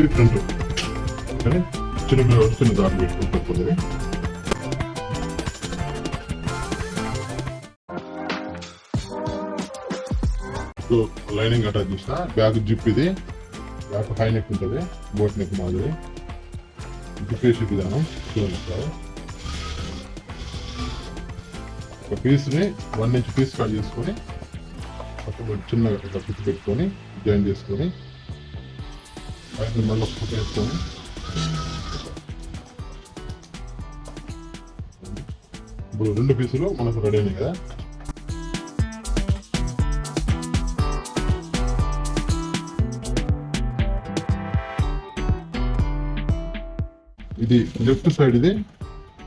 Print front కానీ చిన్న పిల్లలు చిన్న దారి పెట్టుకుంటుంది లైనింగ్ అటాచ్ చేసిన బ్యాగ్ జిప్ ఇది. బ్యాగ్ హై నెక్ ఉంటుంది. బోట్ నెక్ మాదిరి. జిప్ వేసి విధానం చూడండి ఒక పీస్ని వన్ ఇంచ్ పీస్ కట్ చేసుకొని చిన్నగా ఇట్లా పెట్టుకొని జాయిన్ చేసుకొని పైన మళ్ళీ ఫుట్ వేసుకొని ఇప్పుడు రెండు పీసులు మనకు రెడీ అయినాయి కదా ఇది లెఫ్ట్ సైడ్ ఇది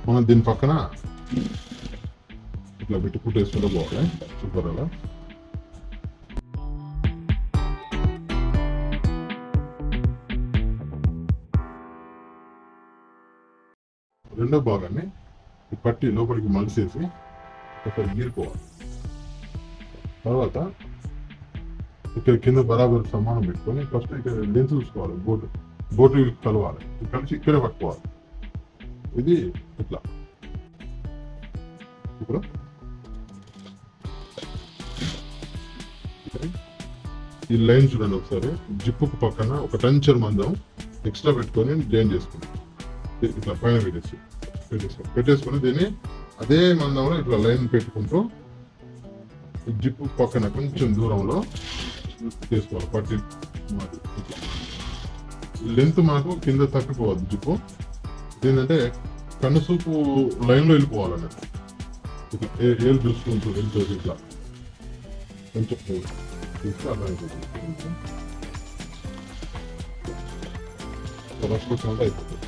మనం దీని పక్కన ఇట్లా పెట్టి కుట్టు వేసుకుంటూ పోవాలి సూపర్ అలా రెండో భాగాన్ని పట్టి లోపలికి మలిసేసి ఒకసారి గీరుకోవాలి తర్వాత ఇక్కడ కింద బరాబర్ సమానం పెట్టుకొని ఫస్ట్ ఇక్కడ లెన్స్ చూసుకోవాలి బోటు బోటు కలవాలి. కలిసి ఇక్కడే పట్టుకోవాలి. ఇది ఇట్లా. ఇప్పుడు ఈ లైన్ చూడండి ఒకసారి. జిప్పుకు పక్కన ఒక టంచర్ మందం ఎక్స్ట్రా పెట్టుకొని జాయిన్ చేసుకుని ఇట్లా పైన పెట్టేసి పెట్టేసుకో పెట్టేసుకొని దీన్ని అదే మందంలో ఇట్లా లైన్ పెట్టుకుంటూ జిప్పు పక్కన కొంచెం దూరంలో చేసుకోవాలి పట్టి లెంత్ మనకు కింద తప్పిపోవద్దు జిప్పు ఏంటంటే కనుసూపు లైన్లో వెళ్ళిపోవాలన్నట్టు ఇట్లా ఏ- చూసుకుంటూ వెళ్తుంది ఇట్లా కొంచెం చూస్తే అర్థమైపోతుంది అయిపోతుంది